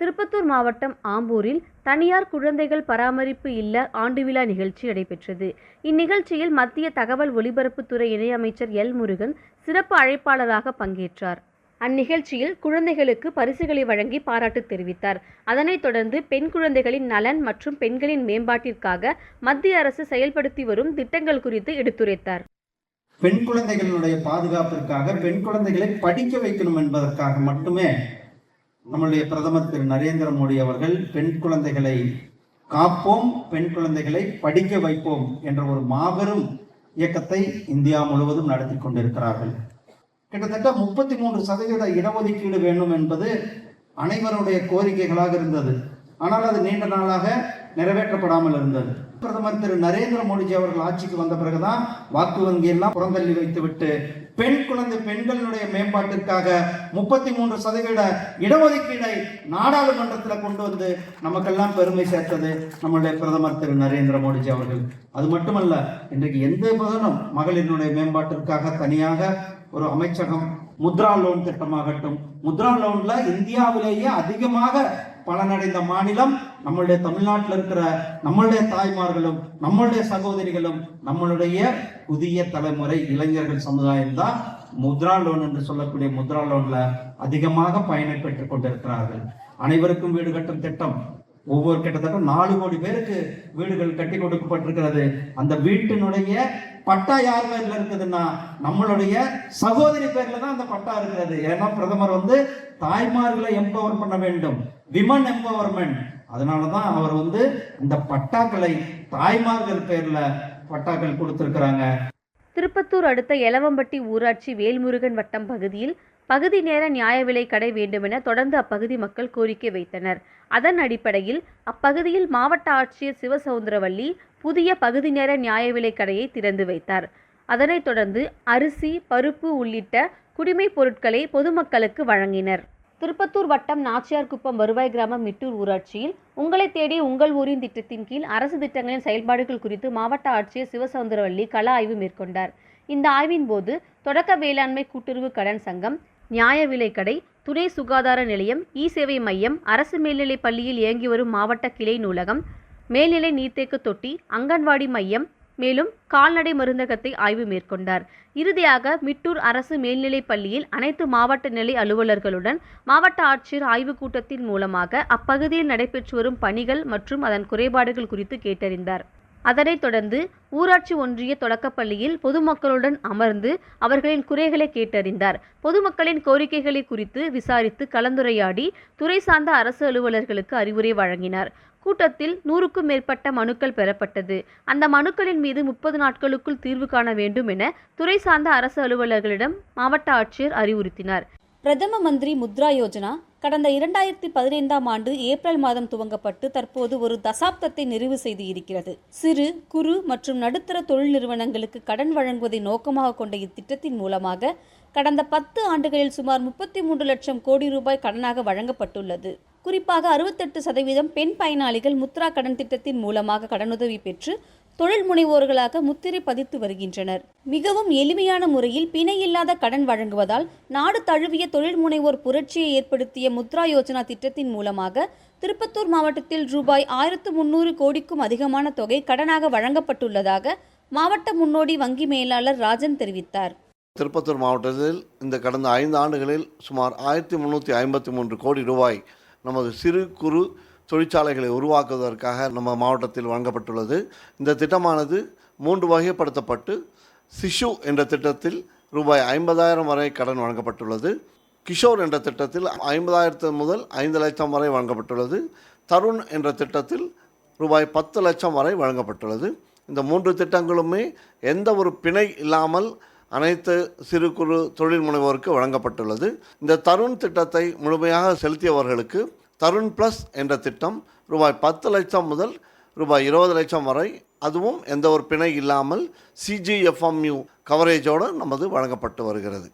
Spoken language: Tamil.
திருப்பத்தூர் மாவட்டம் ஆம்பூரில் தனியார் குழந்தைகள் பராமரிப்பு இல்ல ஆண்டு விழா நிகழ்ச்சி நடைபெற்றது. இந்நிகழ்ச்சியில் மத்திய தகவல் ஒலிபரப்புத்துறை இணையமைச்சர் எல் முருகன் சிறப்பு அழைப்பாளராக பங்கேற்றார். அந்நிகழ்ச்சியில் குழந்தைகளுக்கு பரிசுகளை வழங்கி பாராட்டு தெரிவித்தார். அதனைத் தொடர்ந்து பெண் குழந்தைகளின் நலன் மற்றும் பெண்களின் மேம்பாட்டிற்காக மத்திய அரசு செயல்படுத்தி வரும் திட்டங்கள் குறித்து எடுத்துரைத்தார். பெண் குழந்தைகளுடைய பாதுகாப்பிற்காக பெண் குழந்தைகளை படிக்க வைக்கணும் என்பதற்காக மட்டுமே நம்முடைய பிரதமர் திரு நரேந்திர மோடி அவர்கள் பெண் குழந்தைகளை காப்போம் பெண் குழந்தைகளை படிக்க வைப்போம் என்ற ஒரு மாபெரும் இயக்கத்தை இந்தியா முழுவதும் நடத்தி கொண்டிருக்கிறார்கள். கிட்டத்தட்ட முப்பத்தி மூன்று சதவீத இடஒதுக்கீடு வேண்டும் என்பது அனைவருடைய கோரிக்கைகளாக இருந்தது. ஆனால் அது நீண்ட நாளாக நிறைவேற்றப்படாமல் இருந்தது. பிரதமர் திரு நரேந்திர மோடிஜி அவர்கள் ஆட்சிக்கு வந்த பிறகுதான் வாக்கு வங்கியெல்லாம் புறந்தள்ளி வைத்துவிட்டு பெண் குழந்தை பெண்களுடைய மேம்பாட்டிற்காக முப்பத்தி மூன்று சதவீத இடஒதுக்கீடை நாடாளுமன்றத்தில் கொண்டு வந்து நமக்கெல்லாம் பெருமை சேர்த்தது நம்மளுடைய பிரதமர் திரு நரேந்திர மோடிஜி அவர்கள். அது மட்டுமல்ல இன்றைக்கு எந்த பதனும் மகளிரினுடைய மேம்பாட்டிற்காக தனியாக ஒரு அமைச்சகம் முத்ரா லோன் திட்டமாகட்டும் முத்ரா லோன்ல இந்தியாவிலேயே அதிகமாக பலனடைந்த மாநிலம் நம்மளுடைய தமிழ்நாட்டில் இருக்கிற நம்மளுடைய தாய்மார்களும் நம்மளுடைய சகோதரிகளும் நம்மளுடைய புதிய தலைமுறை இளைஞர்கள் சமுதாயம் தான் முத்ரா லோன் என்று சொல்லக்கூடிய முத்ரா லோன்ல அதிகமாக பயனை பெற்றுக் கொண்டிருக்கிறார்கள். அனைவருக்கும் வீடு கட்டும் திட்டம். ஒவ்வொரு கிட்டத்தட்ட நாலு கோடி பேருக்கு வீடுகள் கட்டி கொடுக்கப்பட்டிருக்கிறது. அந்த வீட்டினுடைய பட்டா யார் பேர்ல இருக்குதுன்னா நம்மளுடைய சகோதரி பேர்ல தான் அந்த பட்டா இருக்கிறது. ஏன்னா பிரதமர் வந்து தாய்மார்களை எம்பவர் பண்ண வேண்டும். விமன் எம்பவர்மெண்ட் அதனாலதான் அவர் வந்து இந்த பட்டாக்களை தாய்மார்கள் பேர்ல பட்டாக்கள் கொடுத்திருக்கிறாங்க. திருப்பத்தூர் அடுத்த எலவம்பட்டி ஊராட்சி வேல்முருகன் வட்டம் பகுதியில் பகுதி நேர நியாய விலை கடை வேண்டுமென தொடர்ந்து அப்பகுதி மக்கள் கோரிக்கை வைத்தனர். அதன் அடிப்படையில் அப்பகுதியில் மாவட்ட ஆட்சியர் சிவசவுந்தரவல்லி புதிய பகுதி நேர நியாய விலை கடையை திறந்து வைத்தார். அதனைத் தொடர்ந்து அரிசி பருப்பு உள்ளிட்ட குடிமைப் பொருட்களை பொதுமக்களுக்கு வழங்கினர். திருப்பத்தூர் வட்டம் நாச்சியார்குப்பம் வருவாய் கிராமம் மிட்டூர் ஊராட்சியில் உங்களை தேடி உங்கள் ஊரின் திட்டத்தின் கீழ் அரசு திட்டங்களின் செயல்பாடுகள் குறித்து மாவட்ட ஆட்சியர் சிவசவுந்தரவள்ளி கள ஆய்வு மேற்கொண்டார். இந்த ஆய்வின் போது தொடக்க வேளாண்மை கூட்டுறவு கடன் சங்கம் நியாய விலை கடை துணை சுகாதார நிலையம் இ சேவை மையம் அரசு மேல்நிலைப் பள்ளியில் இயங்கி வரும் மாவட்ட கிளை நூலகம் மேல்நிலை நீர்த்தேக்க தொட்டி அங்கன்வாடி மையம் மேலும் கால்நடை மருந்தகத்தை ஆய்வு மேற்கொண்டார். இறுதியாக மிட்டூர் அரசு மேல்நிலைப் பள்ளியில் அனைத்து மாவட்ட நிலை அலுவலர்களுடன் மாவட்ட ஆட்சியர் ஆய்வுக் கூட்டத்தின் மூலமாக அப்பகுதியில் நடைபெற்று வரும் பணிகள் மற்றும் அதன் குறைபாடுகள் குறித்து கேட்டறிந்தார். அதனைத் தொடர்ந்து ஊராட்சி ஒன்றிய தொடக்கப்பள்ளியில் பொதுமக்களுடன் அமர்ந்து அவர்களின் குறைகளை கேட்டறிந்தார். பொதுமக்களின் கோரிக்கைகளை குறித்து விசாரித்து கலந்துரையாடி துறை சார்ந்த அரசு அலுவலர்களுக்கு அறிவுரை வழங்கினார். கூட்டத்தில் நூறுக்கும் மேற்பட்ட மனுக்கள் பெறப்பட்டது. அந்த மனுக்களின் மீது முப்பது நாட்களுக்குள் தீர்வு காண வேண்டும் என துறை சார்ந்த அரசு அலுவலர்களிடம் மாவட்ட ஆட்சியர் அறிவுறுத்தினார். பிரதம மந்திரி முத்ரா யோஜனா கடந்த இரண்டாயிரத்தி பதினைந்தாம் ஆண்டு ஏப்ரல் மாதம் துவங்கப்பட்டு தற்போது ஒரு தசாப்தத்தை நிறைவு செய்து இருக்கிறது சிறு குறு மற்றும் நடுத்தர தொழில் நிறுவனங்களுக்கு கடன் வழங்குவதை நோக்கமாக கொண்ட இத்திட்டத்தின் மூலமாக கடந்த பத்து ஆண்டுகளில் சுமார் முப்பத்தி மூன்று லட்சம் கோடி ரூபாய் கடனாக வழங்கப்பட்டுள்ளது. குறிப்பாக அறுபத்தெட்டு சதவீதம் பெண் பயனாளிகள் முத்ரா கடன் திட்டத்தின் மூலமாக கடனுதவி பெற்று தொழில் முனைவோர்களாக முத்திரை பதித்து வருகின்றனர். மிகவும் எளிமையான முறையில் பிணை இல்லாத கடன் வழங்குவதால் நாடு தழுவிய தொழில் முனைவோர் புரட்சியை ஏற்படுத்திய முத்ரா யோஜனா திட்டத்தின் மூலமாக திருப்பத்தூர் மாவட்டத்தில் ரூபாய் ஆயிரத்து முன்னூறு கோடிக்கும் அதிகமான தொகை கடனாக வழங்கப்பட்டுள்ளதாக மாவட்ட முன்னோடி வங்கி மேலாளர் ராஜன் தெரிவித்தார். திருப்பத்தூர் மாவட்டத்தில் இந்த கடந்த ஐந்து ஆண்டுகளில் சுமார் ஆயிரத்தி முன்னூற்றி ஐம்பத்தி மூன்று கோடி ரூபாய் நமது சிறு குறு தொழிற்சாலைகளை உருவாக்குவதற்காக நம்ம மாவட்டத்தில் வழங்கப்பட்டுள்ளது. இந்த திட்டமானது மூன்று வகைப்படுத்தப்பட்டு சிஷு என்ற திட்டத்தில் ரூபாய் ஐம்பதாயிரம் வரை கடன் வழங்கப்பட்டுள்ளது. கிஷோர் என்ற திட்டத்தில் ஐம்பதாயிரத்து முதல் ஐந்து லட்சம் வரை வழங்கப்பட்டுள்ளது. தருண் என்ற திட்டத்தில் ரூபாய் பத்து லட்சம் வரை வழங்கப்பட்டுள்ளது. இந்த மூன்று திட்டங்களுமே எந்த ஒரு பிணை இல்லாமல் அனைத்து சிறு குறு தொழில் முனைவோருக்கு வழங்கப்பட்டுள்ளது. இந்த தருண் திட்டத்தை முழுமையாக செலுத்தியவர்களுக்கு தருண் ப்ளஸ் என்ற திட்டம் ரூபாய் பத்து லட்சம் முதல் ரூபாய் இருபது லட்சம் வரை அதுவும் எந்த ஒரு பிணை இல்லாமல் சிஜிஎஃப்எம்யூ கவரேஜோடு நமது வழங்கப்பட்டு வருகிறது.